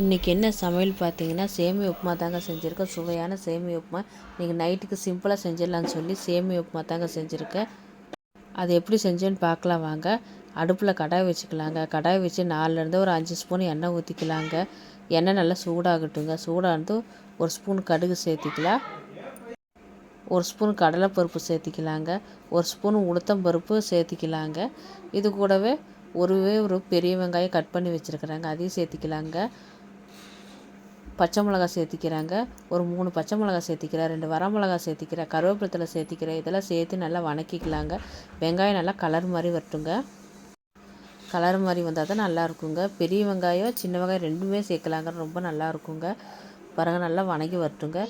இன்றைக்கி என்ன சமையல் பார்த்தீங்கன்னா சேமியா உப்புமா தாங்க செஞ்சுருக்கேன். சுவையான சேமியா உப்புமா. நீங்கள் நைட்டுக்கு சிம்பிளாக செஞ்சிடலான்னு சொல்லி சேமியா உப்புமா தாங்க செஞ்சுருக்கேன். அது எப்படி செஞ்சேன்னு பார்க்கலாம் வாங்க. அடுப்பில் கடாய் வச்சுக்கலாங்க. கடாய் வச்சு நாலுலேருந்து ஒரு அஞ்சு ஸ்பூன் எண்ணெய் ஊற்றிக்கலாங்க எண்ணெய் நல்லா சூடாகட்டுங்க. சூடானது ஒரு ஸ்பூன் கடுகு சேர்த்திக்கலாம். ஒரு ஸ்பூன் கடலைப்பருப்பு சேர்த்திக்கலாங்க. ஒரு ஸ்பூன் உளுத்தம் பருப்பு சேர்த்திக்கலாங்க. இது கூடவே ஒருவே ஒரு பெரிய வெங்காயம் கட் பண்ணி வச்சுருக்குறாங்க. அதையும் சேர்த்திக்கலாங்க. பச்சை மிளகா சேர்த்திக்கிறாங்க. ஒரு மூணு பச்சை மிளகா சேர்த்திக்கிறேன் ரெண்டு வரமிளகா சேர்த்திக்கிறேன் கருவேப்பிலத்தில் சேர்த்திக்கிறேன் இதெல்லாம் சேர்த்து நல்லா வணக்கிக்கலாங்க. வெங்காயம் நல்லா கலர் மாதிரி வரட்டுங்க. கலர் மாதிரி வந்தால் தான் நல்லா இருக்குங்க. பெரிய வெங்காயம் சின்ன வெங்காயம் ரெண்டுமே சேர்க்கலாங்க. ரொம்ப நல்லா இருக்குங்க. பாருங்கள் நல்லா வணங்கி வரட்டுங்க.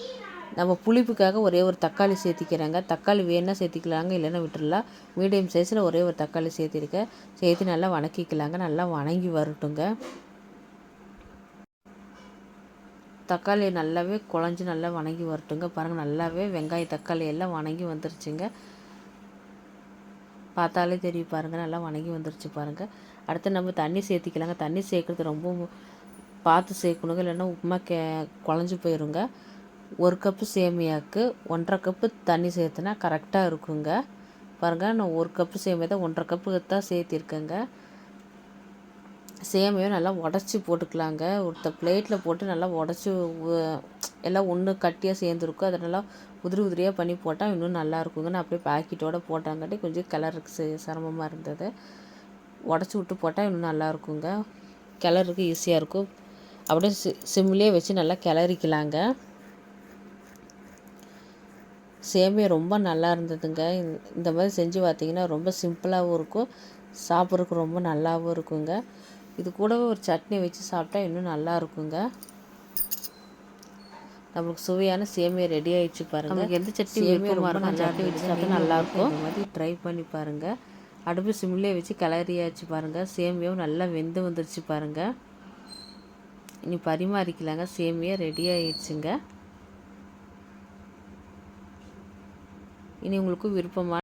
நம்ம புளிப்புக்காக ஒரே ஒரு தக்காளி சேர்த்திக்கிறாங்க. தக்காளி வேணா சேர்த்திக்கலாங்க இல்லைன்னா விட்டுடலாம் மீடியம் சைஸில் ஒரே ஒரு தக்காளி சேர்த்திருக்கேன். சேர்த்து நல்லா வணக்கிக்கலாங்க. நல்லா வணங்கி வரட்டுங்க. தக்காளி நல்லாவே குழஞ்சி நல்லா வணங்கி வரட்டுங்க. பாருங்கள் நல்லாவே வெங்காய தக்காளி எல்லாம் வணங்கி வந்துருச்சுங்க. பார்த்தாலே தெரியும் பாருங்கள் நல்லா வணங்கி வந்துருச்சு பாருங்கள் அடுத்து நம்ம தண்ணி சேர்த்திக்கலாங்க. தண்ணி சேர்க்குறது ரொம்ப பார்த்து சேர்க்கணுங்க. இல்லைன்னா உப்புமா கே குழஞ்சி போயிருங்க. ஒரு கப்பு சேமியாவுக்கு ஒன்றரை கப்பு தண்ணி சேர்த்துனா கரெக்டாக இருக்குங்க. பாருங்கள் நான் ஒரு கப்பு சேமியா தான் ஒன்றரை கப்பு தான் சேர்த்திருக்கேங்க. சேமியாவை நல்லா உடச்சி போட்டுக்கலாங்க. ஒருத்த பிளேட்டில் போட்டு நல்லா உடச்சி எல்லாம் ஒன்று கட்டியாக சேர்ந்துருக்கும். அதை நல்லா உதிரி உதிரியாக பண்ணி போட்டால் இன்னும் நல்லா இருக்குங்க. நான் அப்படியே பாக்கெட்டோடு போட்டாங்காட்டி கொஞ்சம் கிளறக்கு சிரமமாக இருந்தது. உடச்சி விட்டு போட்டால் இன்னும் நல்லா இருக்குங்க. கிளறுக்கு ஈஸியாக இருக்கும். அப்படியே சி சிம்லேயே வச்சு நல்லா கிளறிக்கலாங்க. சேமியா ரொம்ப நல்லா இருந்ததுங்க. இந்த மாதிரி செஞ்சு பார்த்தீங்கன்னா ரொம்ப சிம்பிளாகவும் இருக்கும். சாப்பிட்றதுக்கு ரொம்ப நல்லாவும் இருக்குங்க. இது கூடவே ஒரு சட்னி வச்சு சாப்பிட்டா இன்னும் நல்லா இருக்குங்க. நம்மளுக்கு சுவையான சேமியா ரெடி ஆயிடுச்சு நமக்கு எந்த சட்னி சேமியா ரொம்ப சட்னி வச்சு சாப்பிட்டா நல்லாயிருக்கும் இந்த மாதிரி ட்ரை பண்ணி பாருங்கள் அடுப்பு சிம்லே வச்சு கிளறியாச்சு பாருங்கள் சேமியாவும் நல்லா வெந்து வந்துருச்சு பாருங்கள் இனி பரிமாறிக்கலாங்க. சேமியா ரெடி ஆயிடுச்சுங்க. இனி உங்களுக்கு விருப்பமான